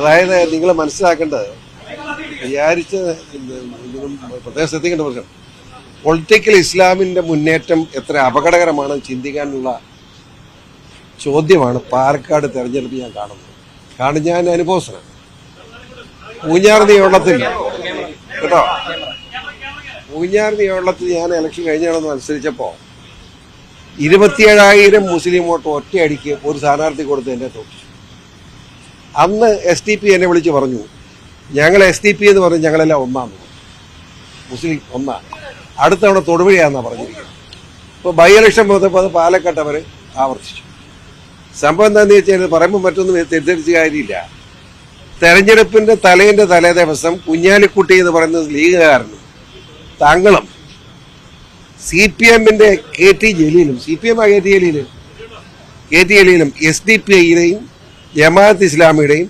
അതായത് നിങ്ങൾ മനസ്സിലാക്കേണ്ടത് വിചാരിച്ച് പ്രത്യേകം ശ്രദ്ധിക്കേണ്ട പ്രശ്നം. പൊളിറ്റിക്കൽ ഇസ്ലാമിന്റെ മുന്നേറ്റം എത്ര അപകടകരമാണ് ചിന്തിക്കാനുള്ള ചോദ്യമാണ് പാലക്കാട് തെരഞ്ഞെടുപ്പ് ഞാൻ കാണുന്നത്. കാരണം ഞാൻ അനുഭവസ്ഥനാണ്. പൂഞ്ഞാർ നിയമത്തിൽ കേട്ടോ? പൂഞ്ഞാർ നിയമത്തിൽ ഞാൻ ഇലക്ഷൻ കഴിഞ്ഞാണെന്ന് മത്സരിച്ചപ്പോൾ ഇരുപത്തിയേഴായിരം മുസ്ലിം വോട്ട് ഒറ്റയടിക്ക് ഒരു സ്ഥാനാർത്ഥി കൊടുത്ത് എന്നെ തോറ്റു. അന്ന് എസ് ടി പി എന്നെ വിളിച്ച് പറഞ്ഞു ഞങ്ങൾ എസ് ടി പി എന്ന് പറഞ്ഞ് ഞങ്ങളെല്ലാം ഒന്നാന്ന് മുസ്ലിം ഒന്നാണ് അടുത്ത തവണ തൊടുപുഴയാണെന്നാണ് പറഞ്ഞിരിക്കുന്നത്. ഇപ്പോൾ ബൈ ഇലക്ഷൻ വന്നപ്പോൾ അത് പാലക്കാട്ട് അവർ ആവർത്തിച്ചു. സംഭവം എന്താണെന്ന് വെച്ചാൽ പറയുമ്പോൾ മറ്റൊന്നും തെറ്റിദ്ധരിച്ച കാര്യമില്ല. തെരഞ്ഞെടുപ്പിന്റെ തലേന്റെ തലേ ദിവസം കുഞ്ഞാലിക്കുട്ടി എന്ന് പറയുന്ന ലീഗുകാരനും താങ്കളും സി പി എമ്മിന്റെ K T ജലീലും C P M K T ജലീലും? K T ജലീലും എസ് ഡി പി ഐയുടെയും ജമാഅത്ത് ഇസ്ലാമിയുടെയും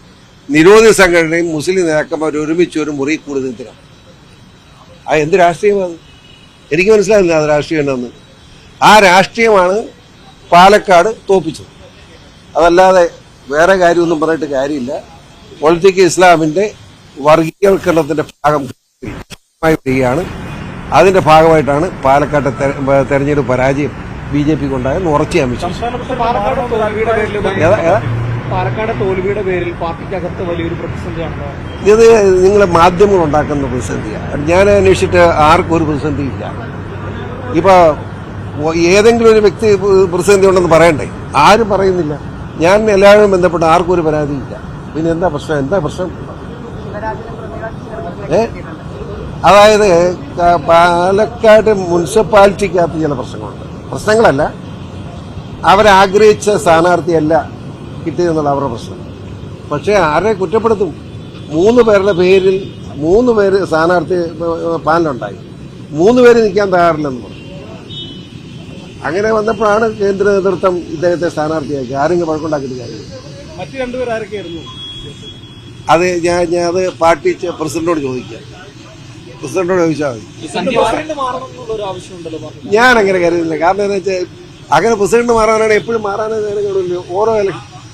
നിരോധിത സംഘടനയും മുസ്ലിം നേതാക്കന്മാർ ഒരുമിച്ച് ഒരു മുറി കൂടുതലാണ് ആ എന്ത് രാഷ്ട്രീയമാണ്? എനിക്ക് മനസ്സിലായില്ല അത് രാഷ്ട്രീയം ഉണ്ടെന്ന് ആ രാഷ്ട്രീയമാണ് പാലക്കാട് തോപ്പിച്ചത്. അതല്ലാതെ വേറെ കാര്യമൊന്നും പറഞ്ഞിട്ട് കാര്യമില്ല. പൊളിറ്റിക്കൽ ഇസ്ലാമിന്റെ വർഗീയവൽക്കരണത്തിന്റെ ഭാഗം വരികയാണ്. അതിന്റെ ഭാഗമായിട്ടാണ് പാലക്കാട്ടെ തെര- തെരഞ്ഞെടുപ്പ് പരാജയം ബി ജെ പിക്ക് ഉണ്ടായെന്ന് ഉറച്ചു ഞാൻ പാലക്കാട് തോൽവിയുടെ പേരിൽ പാർട്ടിക്കകത്ത് വലിയൊരു പ്രതിസന്ധിയാണ് ഇത് നിങ്ങൾ മാധ്യമങ്ങൾ ഉണ്ടാക്കുന്ന പ്രതിസന്ധിയാണ് ഞാൻ അന്വേഷിച്ചിട്ട് ആർക്കും ഒരു പ്രതിസന്ധി ഇല്ല. ഇപ്പൊ ഏതെങ്കിലും ഒരു വ്യക്തി പ്രതിസന്ധി ഉണ്ടെന്ന് പറയണ്ടേ? ആരും പറയുന്നില്ല. ഞാൻ എല്ലാവരും ബന്ധപ്പെട്ട് ആർക്കും ഒരു പരാതിയില്ല പിന്നെ എന്താ പ്രശ്നം? എന്താ പ്രശ്നം? ഏ? അതായത് പാലക്കാട് മുനിസിപ്പാലിറ്റിക്കകത്ത് ചില പ്രശ്നങ്ങളുണ്ട്. പ്രശ്നങ്ങളല്ല. അവരാഗ്രഹിച്ച സ്ഥാനാർത്ഥിയല്ല കിട്ടിയതെന്നുള്ള അവരുടെ പ്രശ്നം. പക്ഷേ ആരെ കുറ്റപ്പെടുത്തും? മൂന്ന് പേരുടെ പേരിൽ മൂന്ന് പേര് സ്ഥാനാർത്ഥി പാനലുണ്ടായി. മൂന്ന് പേര് നിൽക്കാൻ തയ്യാറില്ലെന്ന് പറഞ്ഞു. അങ്ങനെ വന്നപ്പോഴാണ് കേന്ദ്ര നേതൃത്വം ഇദ്ദേഹത്തെ സ്ഥാനാർത്ഥിയാക്കി. ആരെങ്കിലും വഴക്കുണ്ടാക്കിയിട്ട് കാര്യം മറ്റു രണ്ടുപേർ ആരൊക്കെയായിരുന്നു? അത് ഞാൻ ഞാൻ അത് പാർട്ടി പ്രസിഡന്റോട് ചോദിക്കാം. പ്രസിഡന്റിനോട് ചോദിച്ചാൽ മതി. ഞാൻ അങ്ങനെ കരുതുന്നില്ല. കാരണം എന്താ വെച്ചാൽ അങ്ങനെ പ്രസിഡന്റ് മാറാനാണ് എപ്പോഴും മാറാനേ നേരം കാണുമല്ലോ ഓരോ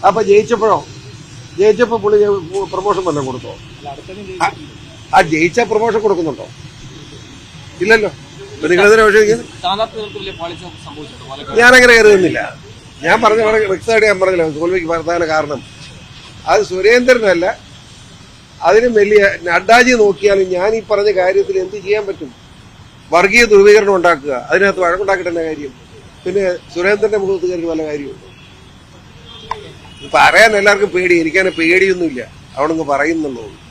അപ്പൊ ജയിച്ചപ്പോഴോ? ജയിച്ചപ്പോ പുള്ളി പ്രൊമോഷൻ വല്ലതും കൊടുത്തോ? ആ, ജയിച്ച പ്രൊമോഷൻ കൊടുക്കുന്നുണ്ടോ? ഇല്ലല്ലോ. ഞാനങ്ങനെ നിങ്ങളെന്തിനാ കരുതുന്നില്ല. ഞാൻ പറഞ്ഞ വ്യക്തമായിട്ട് ഞാൻ പറഞ്ഞില്ല. തോൽവിക്ക് പ്രധാന കാരണം. അത് സുരേന്ദ്രനല്ല അതിനും വലിയ നഡ്ഡാജി നോക്കിയാലും ഞാൻ ഈ പറഞ്ഞ കാര്യത്തിൽ എന്ത് ചെയ്യാൻ പറ്റും? വർഗീയ ധ്രുവീകരണം ഉണ്ടാക്കുക. അതിനകത്ത് വഴക്കുണ്ടാക്കിയിട്ട് തന്നെ കാര്യം. പിന്നെ സുരേന്ദ്രന്റെ മുഖത്ത് കയറി വല്ല കാര്യമുണ്ട്? ഇത് പറയാൻ എല്ലാവർക്കും പേടി എനിക്കങ്ങനെ പേടിയൊന്നുമില്ല. അവിടെ പറയുന്നുള്ളൂ.